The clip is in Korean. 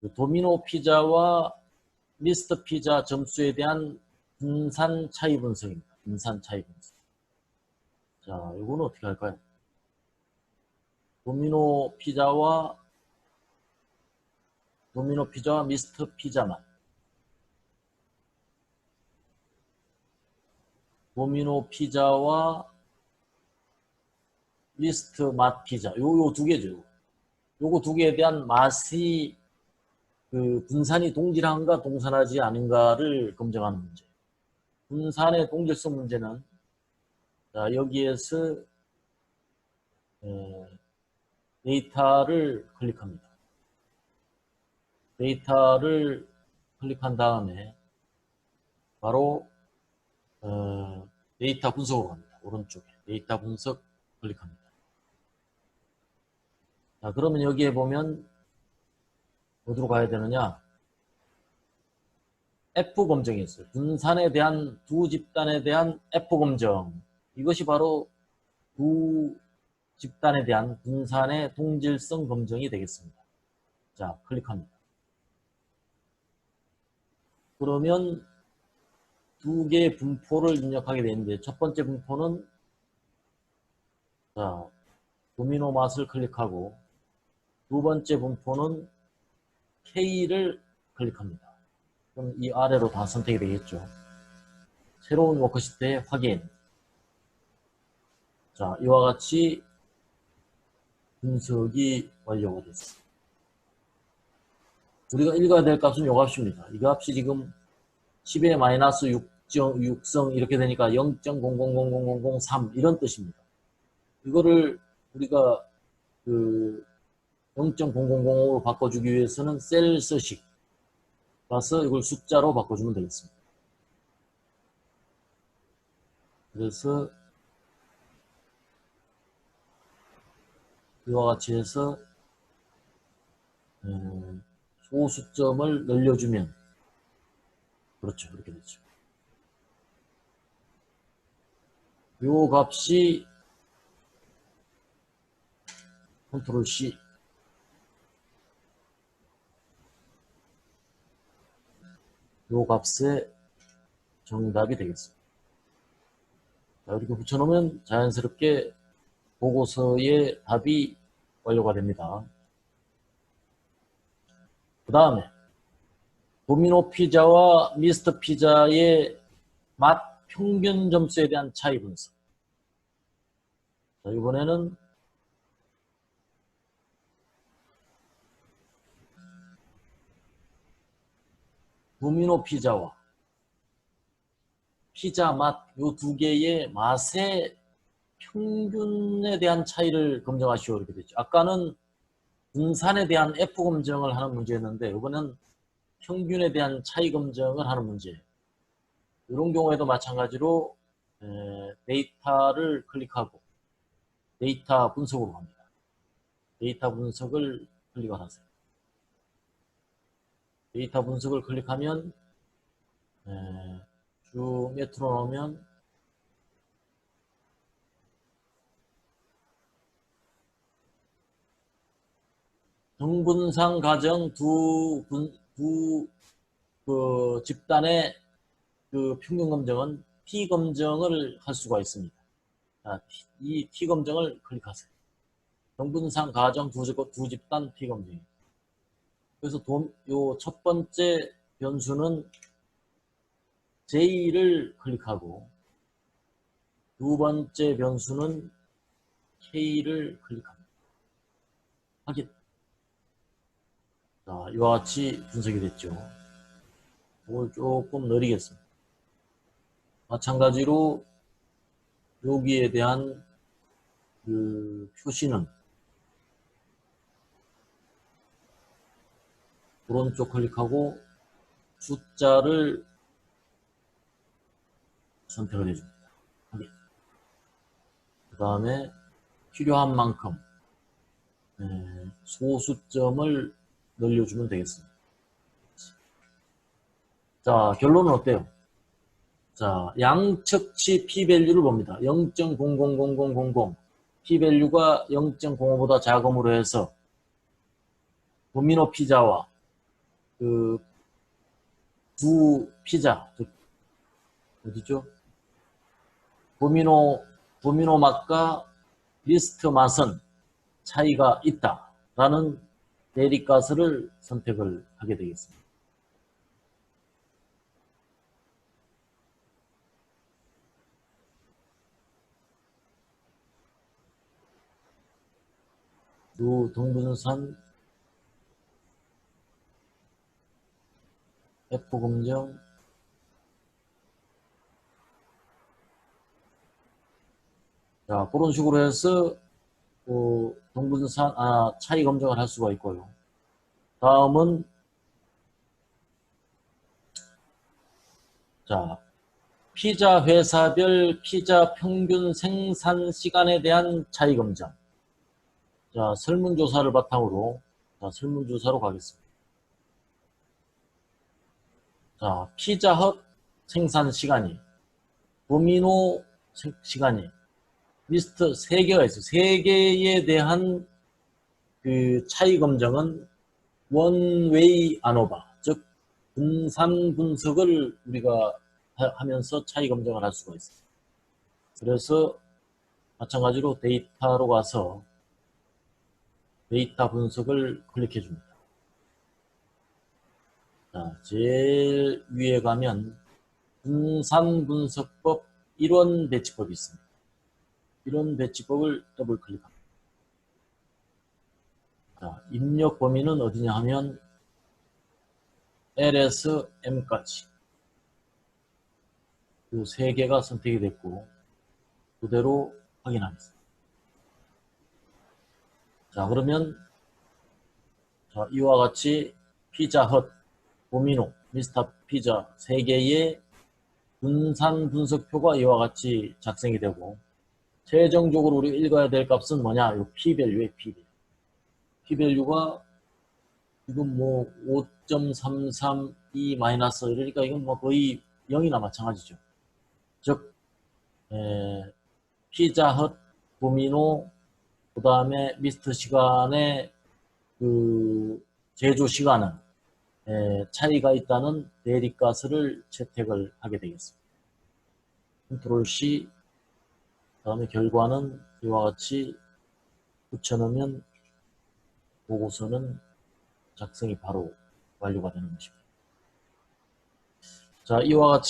그 도미노 피자와 미스터 피자 점수에 대한 분산 차이 분석입니다. 분산 차이 분석. 자, 이거는 어떻게 할까요? 도미노 피자와 도미노 피자와 미스터 피자만 도미노 피자와 미스트 맛 피자 요 요 두 개죠. 요거 두 개에 대한 맛이 그 분산이 동질한가 동산하지 않은가를 검증하는 문제. 분산의 동질성 문제는 자, 여기에서 에, 데이터를 클릭합니다. 데이터를 클릭한 다음에 바로 어, 데이터 분석으로 갑니다. 오른쪽에 데이터 분석 클릭합니다. 자, 그러면 여기에 보면 어디로 가야 되느냐? F 검정이 있어요. 분산에 대한 두 집단에 대한 F 검정. 이것이 바로 두 집단에 대한 분산의 동질성 검정이 되겠습니다. 자, 클릭합니다. 그러면 두 개의 분포를 입력하게 되는데 첫 번째 분포는 자, 도미노 맛을 클릭하고 두 번째 분포는 K를 클릭합니다. 그럼 이 아래로 다 선택이 되겠죠. 새로운 워크시트에 확인. 자, 이와 같이 분석이 완료가 됐습니다. 우리가 읽어야 될 값은 이 값입니다. 이 값이 지금 10의 마이너스 6성 이렇게 되니까 0.000003 이런 뜻입니다. 이거를 우리가 그 0.0005로 바꿔주기 위해서는 셀서식 가서 이걸 숫자로 바꿔주면 되겠습니다. 그래서 이와 같이 해서 음, 소수점을 늘려주면 그렇죠. 이렇게 되죠. 요 값이 컨트롤 C 요 값의 정답이 되겠습니다. 자, 이렇게 붙여놓으면 자연스럽게 보고서의 답이 완료가 됩니다. 그 다음에 도미노 피자와 미스터 피자의 맛 평균 점수에 대한 차이 분석. 자, 이번에는 도미노 피자와 피자 맛요두 개의 맛의 평균에 대한 차이를 검증하시오 이렇게 됐죠. 아까는 분산에 대한 F 검증을 하는 문제였는데 이번엔 평균에 대한 차이 검증을 하는 문제. 이런 경우에도 마찬가지로 데이터를 클릭하고 데이터 분석으로 갑니다. 데이터 분석을 클릭을 하세요. 데이터 분석을 클릭하면 쭉 밑으로 나오면 등분상 가정 두, 분, 두, 그 집단의 그 평균 검정은 T 검정을 할 수가 있습니다. 자, 이 T 검정을 클릭하세요. 등분상 가정 두, 두 집단 T 검정. 그래서 요 첫 번째 변수는 J를 클릭하고 두 번째 변수는 K를 클릭합니다. 확인. 자, 이와 같이 분석이 됐죠. 이걸 조금 느리겠습니다. 마찬가지로 여기에 대한 그 표시는 오른쪽 클릭하고 숫자를 선택을 해줍니다. 그 다음에 필요한 만큼 소수점을 늘려주면 되겠습니다. 자, 결론은 어때요? 자, 양측치 p-value를 봅니다. 0.000000 p-value가 0.05보다 작음으로 해서 도미노 피자와 그 두 피자 즉 어디죠? 도미노 도미노 맛과 리스트 맛은 차이가 있다라는 대리가스를 선택을 하게 되겠습니다. 두 동분산 F 검정 자 그런 식으로 해서 어, 동분산 아, 차이 검정을 할 수가 있고요. 다음은 자 피자 회사별 피자 평균 생산 시간에 대한 차이 검정. 자 설문조사를 바탕으로 자 설문조사로 가겠습니다. 자 피자헛 생산 시간이 도미노 생- 시간이 리스트 3개가 있어요. 3개에 대한 그 차이 검정은 원웨이 아노바, 즉 분산 분석을 우리가 하- 하면서 차이 검정을 할 수가 있어요. 그래서 마찬가지로 데이터로 가서 데이터 분석을 클릭해 줍니다. 자, 제일 위에 가면 분산 분석법 일원 배치법이 있습니다. 이런 배치법을 더블 클릭합니다. 자, 입력 범위는 어디냐 하면 L에서 M까지 이 세 개가 선택이 됐고 그대로 확인하겠습니다. 자 그러면 자, 이와 같이 피자헛, 도미노, 미스터 피자 세 개의 분산 분석표가 이와 같이 작성이 되고 최종적으로 우리가 읽어야 될 값은 뭐냐? 이 P밸류의 P밸류. P밸류가 지금 뭐 5.332 마이너스 이러니까 이건 뭐 거의 0이나 마찬가지죠. 즉 에, 피자헛, 도미노, 그 다음에 미스터 시간의 그 제조 시간은 에, 차이가 있다는 대리가스를 채택을 하게 되겠습니다. 컨트롤 C 다음에 결과는 이와 같이 붙여넣으면 보고서는 작성이 바로 완료가 되는 것입니다. 자, 이와 같이